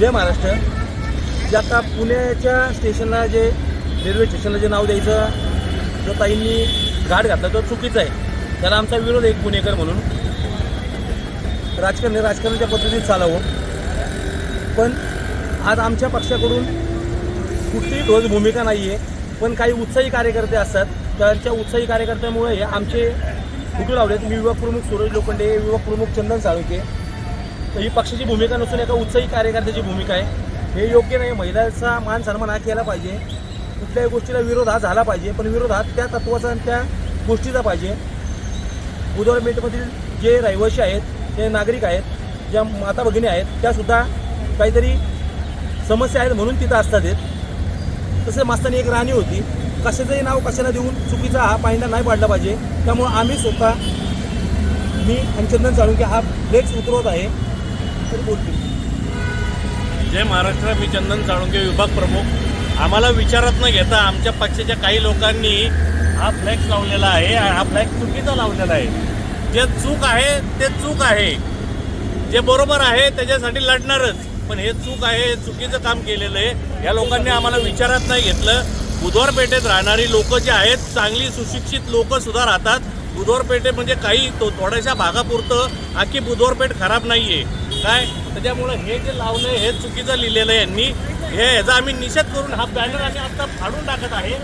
जय महाराष्ट्र. जे आता पुण्याच्या स्टेशनला जे रेल्वे स्टेशनला जे नाव द्यायचं जो ताईंनी घाट घातला तो चुकीचा आहे. त्याला आमचा विरोध आहे एक पुणेकर म्हणून. राजकारण राजकारणाच्या पद्धतीत चालावं. पण आज आमच्या पक्षाकडून कुठलीही ध्वज भूमिका नाही आहे पण काही उत्साही कार्यकर्ते असतात. त्यांच्या उत्साही कार्यकर्त्यामुळे हे आमचे फुटू लावलेत मी विभाग प्रमुख सूरज लोखंडे विभाग प्रमुख चंदन साळुके तर ही पक्षाची भूमिका नसून एका उत्साही कार्यकर्त्याची भूमिका आहे. हे योग्य नाही. महिलांचा मान सन्मान हा केला पाहिजे. कुठल्याही गोष्टीला विरोध हा झाला पाहिजे. पण विरोध हा त्या तत्वाचा आणि त्या गोष्टीचा पाहिजे. बुधवार मेटमधील जे रहिवासी आहेत ते नागरिक आहेत ज्या माता भगिनी आहेत त्यासुद्धा काहीतरी समस्या आहेत म्हणून तिथं असतात आहेत तसे मास्तानी एक राणी होती. कशाचंही नाव कशाला देऊन चुकीचा हा पायंडा नाही पाडला पाहिजे. त्यामुळं आम्ही स्वतः मी आणि चंदन साळुंके हा फ्लेक्स उतरवत आहे. तरी बोलतील. जय महाराष्ट्र मी चंदन साळुंके विभाग प्रमुख. आम्हाला विचारात न घेता आमच्या पक्षाच्या काही लोकांनी हा फ्लॅक्स लावलेला आहे. हा फ्लॅक्स चुकीचा लावलेला आहे. जे चूक आहे ते चूक आहे. जे बरोबर आहे त्याच्यासाठी लढणारच. पण हे चूक आहे हे चुकीचं काम केलेलं आहे. या लोकांनी आम्हाला विचारात नाही घेतलं. बुधवार पेठेत राहणारी लोक जे आहेत चांगली सुशिक्षित लोक सुद्धा राहतात. बुधवार पेठे म्हणजे काही तो थोड्याशा भागापुरतं. आखी बुधवार पेठ खराब नाही आहे काय त्याच्यामुळं हे जे लावलं हे चुकीचं लिहिलेलं आहे यांनी. हे ह्याचा आम्ही निषेध करून हा बॅनर आम्ही आता फाडून टाकत आहे.